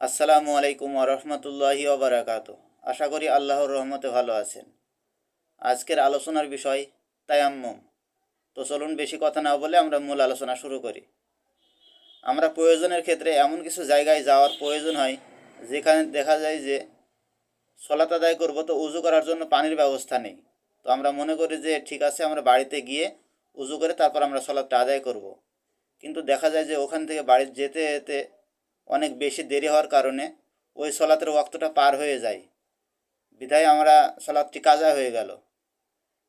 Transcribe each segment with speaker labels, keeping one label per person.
Speaker 1: আসসালামু আলাইকুম আরহামতুল্লাহি ওবরাকাত আশা করি আল্লাহর রহমতে ভালো আছেন। আজকের আলোচনার বিষয় তায়াম্মম। তো চলুন বেশি কথা না বলে আমরা মূল আলোচনা শুরু করি। আমরা প্রয়োজনের ক্ষেত্রে এমন কিছু জায়গায় যাওয়ার প্রয়োজন হয়, যেখানে দেখা যায় যে সলাত আদায় করব তো উজু করার জন্য পানির ব্যবস্থা নেই। তো আমরা মনে করি যে ঠিক আছে, আমরা বাড়িতে গিয়ে উজু করে তারপর আমরা সলাতটা আদায় করব। কিন্তু দেখা যায় যে ওখান থেকে বাড়ি যেতে যেতে অনেক বেশি দেরি হওয়ার কারণে ওই সলাতের ওয়াক্তটা পার হয়ে যায়। বিধায় আমরা সলাদটি কাজা হয়ে গেল।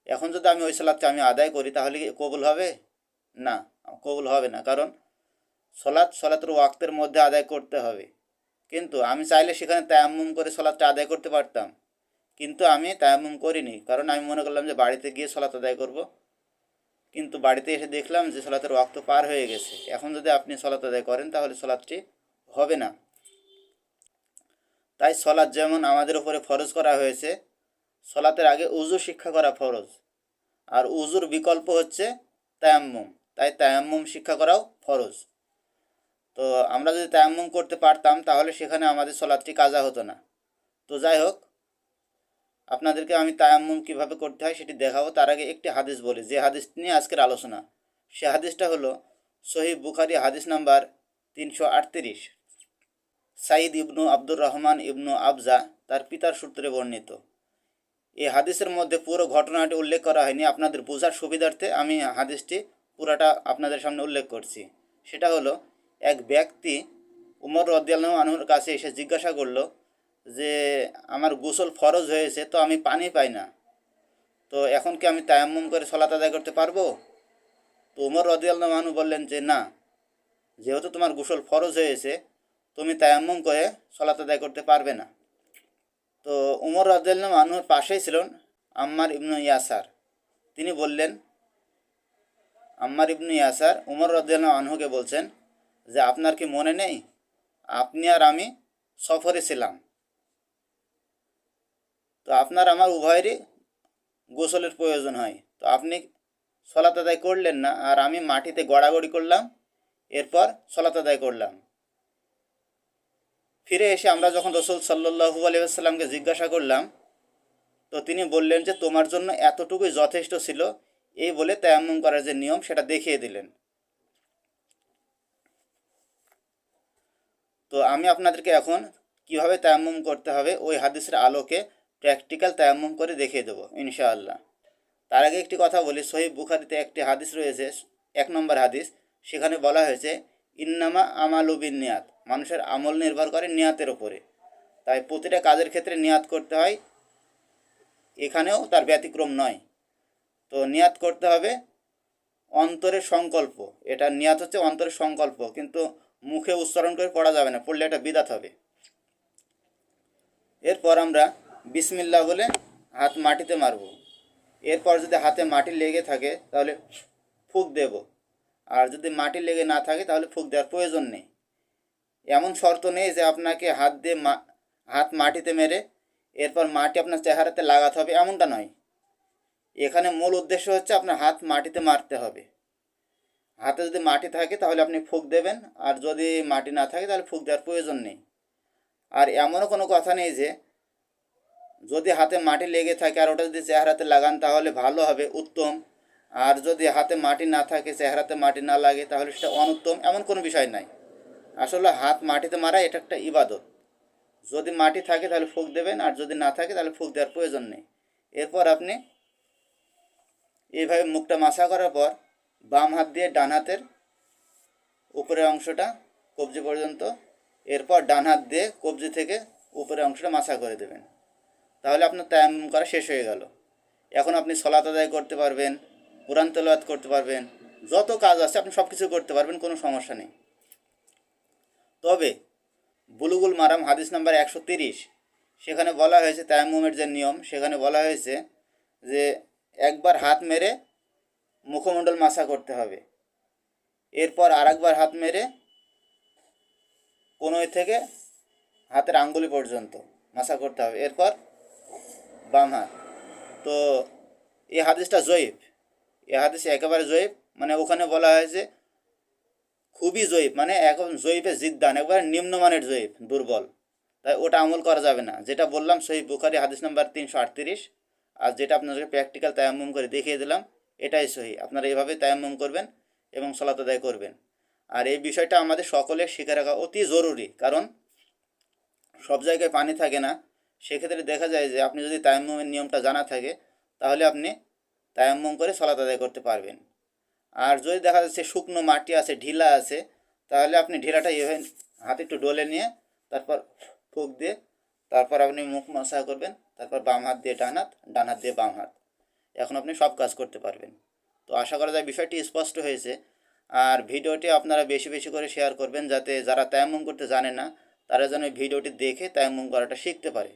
Speaker 1: এখন যদি আমি ওই সলাদটা আমি আদায় করি, তাহলে কবুল হবে? না, কবুল হবে না, কারণ সলাৎ সলাতের ওয়াক্তের মধ্যে আদায় করতে হবে। কিন্তু আমি চাইলে সেখানে তায়াম্মুম করে সলাদটা আদায় করতে পারতাম। কিন্তু আমি তায়াম্মুম করিনি, কারণ আমি মনে করলাম যে বাড়িতে গিয়ে সলাত আদায় করব। কিন্তু বাড়িতে এসে দেখলাম যে সলাতের ওয়াক্ত পার হয়ে গেছে। এখন যদি আপনি সলাত আদায় করেন, তাহলে সলাদটি হবে না। তাই সলাৎ যেমন আমাদের উপরে ফরজ করা হয়েছে, সলাতের আগে উজু শিক্ষা করা ফরজ। আর উজুর বিকল্প হচ্ছে তায়াম্মুম। তাই তায়াম্মুম শিক্ষা করাও ফরজ। তো আমরা যদি তায়াম্মুম করতে পারতাম, তাহলে সেখানে আমাদের সলাৎটি কাজা হতো না। তো যাই হোক, আপনাদেরকে আমি তায়াম্মুম কীভাবে করতে হয় সেটি দেখাবো। তার আগে একটি হাদিস বলি। যে হাদিস নিয়ে আজকের আলোচনা, সে হাদিসটা হলো সহিব বুখারি হাদিস নাম্বার তিনশো আটত্রিশ। সাইদ ইবনু আব্দুর রহমান ইবনু আবজা তার পিতার সূত্রে বর্ণিত। এই হাদিসের মধ্যে পুরো ঘটনাটি উল্লেখ করা হয়নি। আপনাদের বোঝার সুবিধার্থে আমি হাদিসটি পুরাটা আপনাদের সামনে উল্লেখ করছি। সেটা হলো, এক ব্যক্তি উমর রদিয়াল্লাহ আনহুর কাছে এসে জিজ্ঞাসা করল যে, আমার গোসল ফরজ হয়েছে, তো আমি পানি পাই না। তো এখন কি আমি তায়াম্মুম করে সলাত আদায় করতে পারব? তো উমর রদিয়াল্লাহ আনহু বললেন যে, না। যেহেতু তোমার গোসল ফরজ হয়েছে তুমি তায়াম্মুম করে সলাত আদায় করতে পারবে না। তো উমর রাজ্লাম আনহুর পাশেই ছিলেন আম্মার ইবনু ইয়াসার। তিনি বললেন, আম্মার ইবনু ইয়াসার উমর রাজ্লাম আনহুকে বলছেন যে, আপনার কি মনে নেই? আপনি আর আমি সফরে ছিলাম। তো আপনার আমার উভয়েরই গোসলের প্রয়োজন হয়। তো আপনি সলাত আদায় করলেন না, আর আমি মাটিতে গড়াগড়ি করলাম, এরপর সলাত আদায় করলাম। ফিরে এসে আমরা যখন রসুল সাল্লু আলিয়াল্লামকে জিজ্ঞাসা করলাম, তো তিনি বললেন যে, তোমার জন্য এতটুকুই যথেষ্ট ছিল। এই বলে তায়াম্মুম করার যে নিয়ম, সেটা দেখিয়ে দিলেন। তো আমি আপনাদেরকে এখন কীভাবে তায়াম্মুম করতে হবে, ওই হাদিসের আলোকে প্র্যাকটিক্যাল তায়াম্মুম করে দেখিয়ে দেবো, ইনশাআল্লাহ। তার আগে একটি কথা বলি সহিব বুখারিতে একটি হাদিস রয়েছে, এক নম্বর হাদিস, সেখানে বলা হয়েছে, ইন্নামা আমালুবিন নিয়াত। মানুষের আমল নির্ভর করে নিয়াতের ওপরে তাই প্রতিটা কাজের ক্ষেত্রে নিয়াত করতে হয়। এখানেও তার ব্যতিক্রম নয়। তো নিয়াত করতে হবে অন্তরের সংকল্প। এটা নিয়াত হচ্ছে অন্তরের সংকল্প, কিন্তু মুখে উচ্চারণ করে পড়া যাবে না, পড়লে এটা বিদাত হবে। এরপর আমরা বিসমিল্লা বলে হাত মাটিতে মারব। এরপর যদি হাতে মাটি লেগে থাকে, তাহলে ফুক দেব। আর যদি মাটি লেগে না থাকে, তাহলে ফুক দেওয়ার প্রয়োজন নেই। এমন শর্ত নেই যে আপনাকে হাত দিয়ে মা, হাত মাটিতে মেরে এরপর মাটি আপনার চেহারাতে লাগাতে হবে, এমনটা নয়। এখানে মূল উদ্দেশ্য হচ্ছে আপনার হাত মাটিতে মারতে হবে। হাতে যদি মাটি থাকে তাহলে আপনি ফুক দেবেন, আর যদি মাটি না থাকে তাহলে ফুক দেওয়ার প্রয়োজন নেই। আর এমনও কোনো কথা নেই যে যদি হাতে মাটি লেগে থাকে আর ওটা যদি চেহারাতে লাগান তাহলে ভালো হবে, উত্তম। আর যদি হাতে মাটি না থাকে, চেহারাতে মাটি না লাগে তাহলে সেটা অনুত্তম, এমন কোনো বিষয় নাই। আসলে হাত মাটিতে মারা এটা একটা ইবাদত। যদি মাটি থাকে তাহলে ফুক দেবেন, আর যদি না থাকে তাহলে ফুক দেওয়ার প্রয়োজন নেই। এরপর আপনি এইভাবে মুখটা মাসা করার পর বাম হাত দিয়ে ডান হাতের উপরের অংশটা কবজি পর্যন্ত, এরপর ডান হাত দিয়ে কবজি থেকে উপরের অংশটা মাসা করে দেবেন। তাহলে আপনার তায়াম করা শেষ হয়ে গেল। এখন আপনি সলাত আদায় করতে পারবেন, কোরআন তেলাওয়াত করতে পারবেন, যত কাজ আছে আপনি সব কিছু করতে পারবেন, কোনো সমস্যা নেই। তবে বুলুগুল মারাম হাদিস নাম্বার একশো তিরিশ, সেখানে বলা হয়েছে তায়াম্মুমের যে নিয়ম, সেখানে বলা হয়েছে যে একবার হাত মেরে মুখমণ্ডল মাসা করতে হবে। এরপর আরেকবার হাত মেরে কোনোই থেকে হাতের আঙ্গুলি পর্যন্ত মাসা করতে হবে। এরপর বাম হাত। তো এই হাদিসটা জয়ীফ। এই হাদিস একেবারে জয়ীফ। মানে ওখানে বলা হয়েছে খুবই জয়ীফ মানে এখন জয়ীফে জিদ্দান একবার নিম্নমানের জয়ীফ, দুর্বল। তাই ওটা আমল করা যাবে না। যেটা বললাম, সহি বুখারি হাদিস নাম্বার তিনশো আটত্রিশ। আর যেটা আপনাদেরকে প্র্যাকটিক্যাল তায়াম্মুম করে দেখিয়ে দিলাম, এটাই সহি। আপনারা এভাবে তায়াম্মুম করবেন এবং সলাত আদায় করবেন। আর এই বিষয়টা আমাদের সকলের শিখে রাখা অতি জরুরি, কারণ সব জায়গায় পানি থাকে না। সেক্ষেত্রে দেখা যায় যে, আপনি যদি তায়াম্মুমের নিয়মটা জানা থাকে, তাহলে আপনি তায়াম্মুম করে সলাত আদায় করতে পারবেন। আর যদি দেখা যাচ্ছে শুকনো মাটি আছে, ঢিলা আছে, তাহলে আপনি ঢিলাটা এভাবে হাতে একটু ডলে নিয়ে তারপর ফুক দিয়ে তারপর আপনি মুখ মশা করবেন, তারপর বাম হাত দিয়ে ডান হাত ডান হাত দিয়ে বাম হাত। এখন আপনি সব কাজ করতে পারবেন। তো আশা করা যায় বিষয়টি স্পষ্ট হয়েছে। আর ভিডিওটি আপনারা বেশি বেশি করে শেয়ার করবেন, যাতে যারা তায়াম্মুম করতে জানে না, তারা যেন ভিডিওটি দেখে তায়াম্মুম করাটা শিখতে পারে।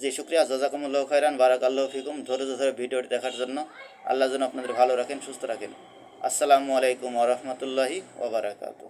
Speaker 1: জি শুক্রিয়া, জাজাকুমুল্লাহ বারাক আল্লাহ ফিকুম, ধৈর্য ধরে ভিডিওটি দেখার জন্য আল্লাহ যেন আপনাদের ভালো রাখেন, সুস্থ রাখেন। আসসালামু আলাইকুম ওরহমতুল্লাহি ওবরাকাতু